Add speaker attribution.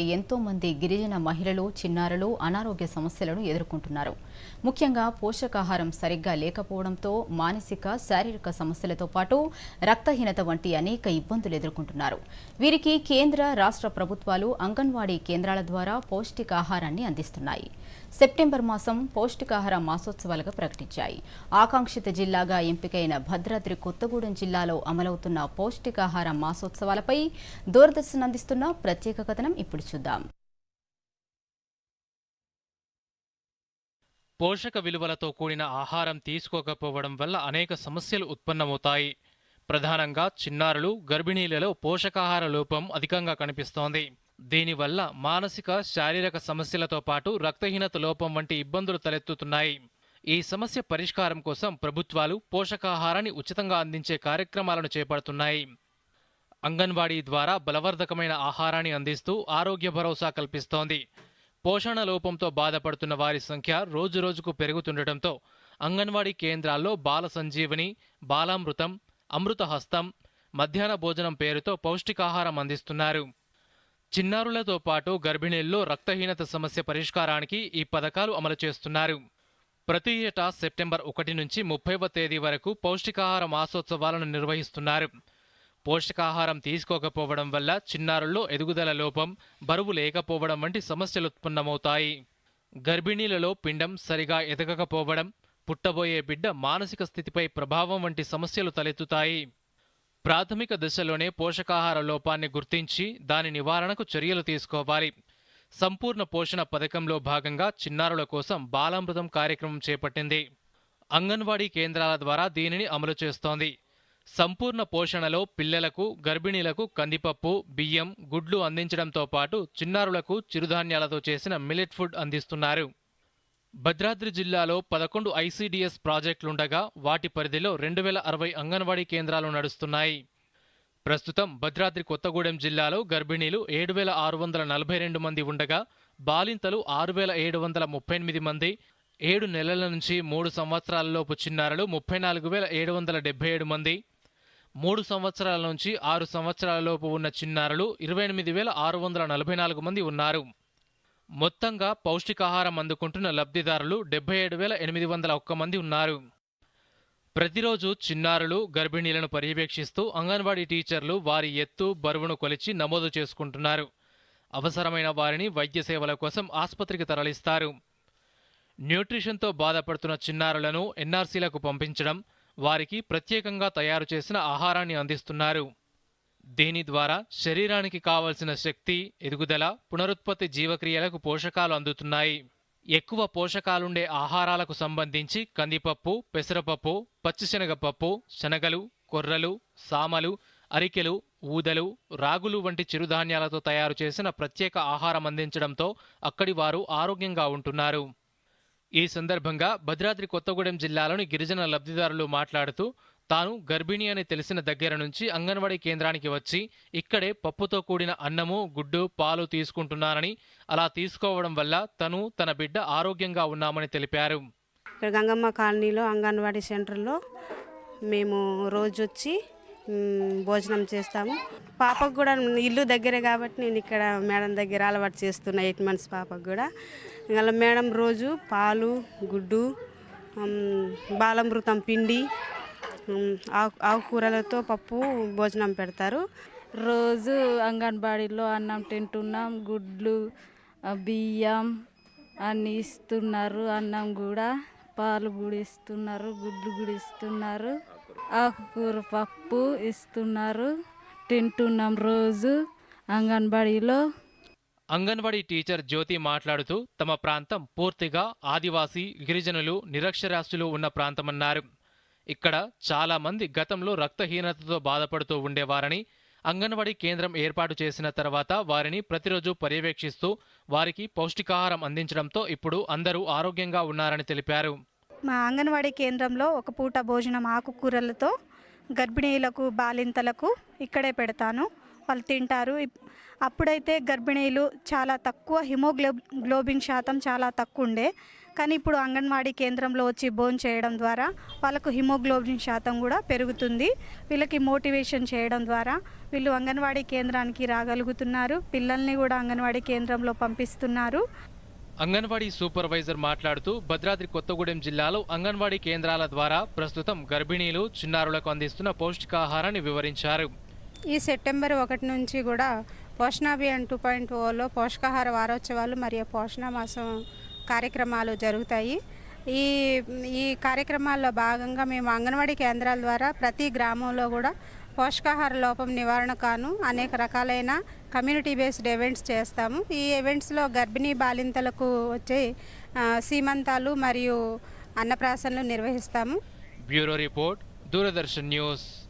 Speaker 1: ఎంతో మంది గిరిజన మహిళలు చిన్నారులు అనారోగ్య సమస్యలను ఎదుర్కొంటున్నారు. ముఖ్యంగా పోషకాహారం సరిగ్గా లేకపోవడంతో మానసిక శారీరక సమస్యలతో పాటు రక్తహీనత వంటి అనేక ఇబ్బందులు ఎదుర్కొంటున్నారు. వీరికి కేంద్ర రాష్ట్ర ప్రభుత్వాలు అంగన్వాడీ కేంద్రాల ద్వారా పౌష్టికాహారాన్ని అందిస్తున్నాయి. సెప్టెంబర్ మాసం పౌష్టికాహార మాసోత్సవాలుగా ప్రకటించాయి. ఆకాంక్షిత జిల్లాగా ఎంపికైన భద్రాద్రి కొత్తగూడెం జిల్లాలో అమలవుతున్న పౌష్టికాహార మాసోత్సవాలపై దూరదర్శన్ అందిస్తున్న ప్రత్యేక కథనం ఇప్పుడు చూద్దాం.
Speaker 2: పోషక విలువలతో కూడిన ఆహారం తీసుకోకపోవడం వల్ల అనేక సమస్యలు ఉత్పన్నమవుతాయి. ప్రధానంగా చిన్నారులు గర్భిణీలలో పోషకాహార లోపం అధికంగా కనిపిస్తోంది. దీనివల్ల మానసిక శారీరక సమస్యలతో పాటు రక్తహీనత లోపం వంటి ఇబ్బందులు తలెత్తుతున్నాయి. ఈ సమస్య పరిష్కారం కోసం ప్రభుత్వాలు పోషకాహారాన్ని ఉచితంగా అందించే కార్యక్రమాలను చేపడుతున్నాయి. అంగన్వాడీ ద్వారా బలవర్ధకమైన ఆహారాన్ని అందిస్తూ ఆరోగ్య భరోసా కల్పిస్తోంది. పోషణ లోపంతో బాధపడుతున్న వారి సంఖ్య రోజురోజుకు పెరుగుతుండటంతో అంగన్వాడీ కేంద్రాల్లో బాల సంజీవని బాలామృతం అమృతహస్తం మధ్యాహ్న భోజనం పేరుతో పౌష్టికాహారం అందిస్తున్నారు. చిన్నారులతో పాటు గర్భిణీల్లో రక్తహీనత సమస్య పరిష్కారానికి ఈ పథకాలు అమలు చేస్తున్నారు. ప్రతి ఏటా సెప్టెంబర్ ఒకటి నుంచి ముప్పైవ తేదీ వరకు పౌష్టికాహార మాసోత్సవాలను నిర్వహిస్తున్నారు. పోషకాహారం తీసుకోకపోవడం వల్ల చిన్నారుల్లో ఎదుగుదల లోపం బరువు లేకపోవడం వంటి సమస్యలు ఉత్పన్నమవుతాయి. గర్భిణీలలో పిండం సరిగా ఎదగకపోవడం పుట్టబోయే బిడ్డ మానసిక స్థితిపై ప్రభావం వంటి సమస్యలు తలెత్తుతాయి. ప్రాథమిక దశలోనే పోషకాహార లోపాన్ని గుర్తించి దాని నివారణకు చర్యలు తీసుకోవాలి. సంపూర్ణ పోషణ పథకంలో భాగంగా చిన్నారుల కోసం బాలామృతం కార్యక్రమం చేపట్టింది. అంగన్వాడీ కేంద్రాల ద్వారా దీనిని అమలు చేస్తోంది. సంపూర్ణ పోషణలో పిల్లలకు గర్భిణీలకు కందిపప్పు బియ్యం గుడ్లు అందించడంతో పాటు చిన్నారులకు చిరుధాన్యాలతో చేసిన మిలెట్ ఫుడ్ అందిస్తున్నారు. భద్రాద్రి జిల్లాలో పదకొండు ఐసీడీఎస్ ప్రాజెక్టులుండగా వాటి పరిధిలో రెండు వేల అరవై అంగన్వాడీ కేంద్రాలు నడుస్తున్నాయి. ప్రస్తుతం భద్రాద్రి కొత్తగూడెం జిల్లాలో గర్భిణీలు ఏడు వేల ఆరు వందల నలభై రెండు మంది ఉండగా బాలింతలు ఆరు వేల ఏడు వందల ముప్పై ఎనిమిది మంది ఏడు నెలల నుంచి మూడు సంవత్సరాలలోపు చిన్నారులు ముప్పై నాలుగు వేల ఏడు వందల డెబ్బై ఏడు మంది మూడు సంవత్సరాల నుంచి ఆరు సంవత్సరాలలోపు ఉన్న చిన్నారులు ఇరవై ఎనిమిది వేల ఆరు వందల నలభై నాలుగు మంది ఉన్నారు. మొత్తంగా పౌష్టికాహారం అందుకుంటున్న లబ్ధిదారులు డెబ్బై ఏడు వేల ఎనిమిది వందల ఒక్క మంది ఉన్నారు. ప్రతిరోజు చిన్నారులు గర్భిణీలను పర్యవేక్షిస్తూ అంగన్వాడీ టీచర్లు వారి ఎత్తు బరువును కొలిచి నమోదు చేసుకుంటున్నారు. అవసరమైన వారిని వైద్య సేవల కోసం ఆసుపత్రికి తరలిస్తారు. న్యూట్రిషన్తో బాధపడుతున్న చిన్నారులను ఎన్ఆర్సీలకు పంపించడం వారికి ప్రత్యేకంగా తయారు చేసిన ఆహారాన్ని అందిస్తున్నారు. దీని ద్వారా శరీరానికి కావలసిన శక్తి ఎదుగుదల పునరుత్పత్తి జీవక్రియలకు పోషకాలు అందుతున్నాయి. ఎక్కువ పోషకాలుండే ఆహారాలకు సంబంధించి కందిపప్పు పెసరపప్పు పచ్చిశనగపప్పు శనగలు కొర్రలు సామలు అరికెలు ఊదలు రాగులు వంటి చిరుధాన్యాలతో తయారు చేసిన ప్రత్యేక ఆహారం అందించడంతో అక్కడి వారు ఆరోగ్యంగా ఉంటున్నారు. ఈ సందర్భంగా భద్రాద్రి కొత్తగూడెం జిల్లాలోని గిరిజన లబ్ధిదారులు మాట్లాడుతూ తాను గర్భిణి అని తెలిసిన దగ్గర నుంచి అంగన్వాడీ కేంద్రానికి వచ్చి ఇక్కడే పప్పుతో కూడిన అన్నము గుడ్డు పాలు తీసుకుంటున్నానని అలా తీసుకోవడం వల్ల తను తన బిడ్డ ఆరోగ్యంగా ఉన్నామని తెలిపారు.
Speaker 3: ఇక్కడ గంగమ్మ కాలనీలో అంగన్వాడీ సెంటర్లో మేము రోజు వచ్చి భోజనం చేస్తాము. పాపకు కూడా ఇల్లు దగ్గరే కాబట్టి నేను ఇక్కడ మేడం దగ్గర అలవాటు చేస్తున్నా ఎయిట్ మంత్స్ పాపకు కూడా. ఇలా మేడం రోజు పాలు గుడ్డు బాలమృతం పిండి ఆకు ఆకుకూరలతో పప్పు భోజనం పెడతారు.
Speaker 4: రోజు అంగన్వాడీలో అన్నం తింటున్నాం గుడ్లు బియ్యం అన్నీ ఇస్తున్నారు అన్నం కూడా పాలు కూడా ఇస్తున్నారు గుడ్లు కూడా ఇస్తున్నారు. ఆకుకూర పప్పు ఇస్తున్నారు. తింటున్నాం రోజు అంగన్వాడీలో.
Speaker 2: అంగన్వాడీ టీచర్ జ్యోతి మాట్లాడుతూ తమ ప్రాంతం పూర్తిగా ఆదివాసీ గిరిజనులు నిరక్షరాస్యులు ఉన్న ప్రాంతమన్నారు. ఇక్కడ చాలా మంది గతంలో రక్తహీనతతో బాధపడుతూ ఉండేవారని అంగన్వాడీ కేంద్రం ఏర్పాటు చేసిన తర్వాత వారిని ప్రతిరోజు పర్యవేక్షిస్తూ వారికి పౌష్టికాహారం అందించడంతో ఇప్పుడు అందరూ ఆరోగ్యంగా ఉన్నారని తెలిపారు.
Speaker 5: మా అంగన్వాడీ కేంద్రంలో ఒక పూట భోజనం ఆకుకూరలతో గర్భిణీలకు బాలింతలకు ఇక్కడే పెడతాను. వాళ్ళు తింటారు. ఇప్- అప్పుడైతే గర్భిణీలు చాలా తక్కువ హిమోగ్లో గ్లోబిన్ శాతం చాలా తక్కువ ఉండే కానీ ఇప్పుడు అంగన్వాడీ కేంద్రంలో వచ్చి బోన్ చేయడం ద్వారా వాళ్ళకు హిమోగ్లోబిన్ శాతం కూడా పెరుగుతుంది. వీళ్ళకి మోటివేషన్ చేయడం ద్వారా వీళ్ళు అంగన్వాడీ కేంద్రానికి రాగలుగుతున్నారు. పిల్లల్ని కూడా అంగన్వాడీ కేంద్రంలో పంపిస్తున్నారు.
Speaker 2: అంగన్వాడీ సూపర్వైజర్ మాట్లాడుతూ భద్రాద్రి కొత్తగూడెం జిల్లాలో అంగన్వాడీ కేంద్రాల ద్వారా ప్రస్తుతం గర్భిణీలు చిన్నారులకు అందిస్తున్న పౌష్టికాహారాన్ని వివరించారు.
Speaker 6: ఈ సెప్టెంబర్ ఒకటి నుంచి కూడా పోషణాభియాన్ టూ పాయింట్ ఓలో పోషకాహార వారోత్సవాలు మరియు పోషణ మాసం కార్యక్రమాలు జరుగుతాయి. ఈ ఈ కార్యక్రమాల్లో భాగంగా మేము అంగన్వాడీ కేంద్రాల ద్వారా ప్రతి గ్రామంలో కూడా పోషకాహార లోపం నివారణ కాను. అనేక రకాలైన కమ్యూనిటీ బేస్డ్ ఈవెంట్స్ చేస్తాము. ఈ ఈవెంట్స్లో గర్భిణీ బాలింతలకు వచ్చే సీమంతాలు మరియు అన్నప్రాసనలు నిర్వహిస్తాము.
Speaker 2: Bureau report Doordarshan news.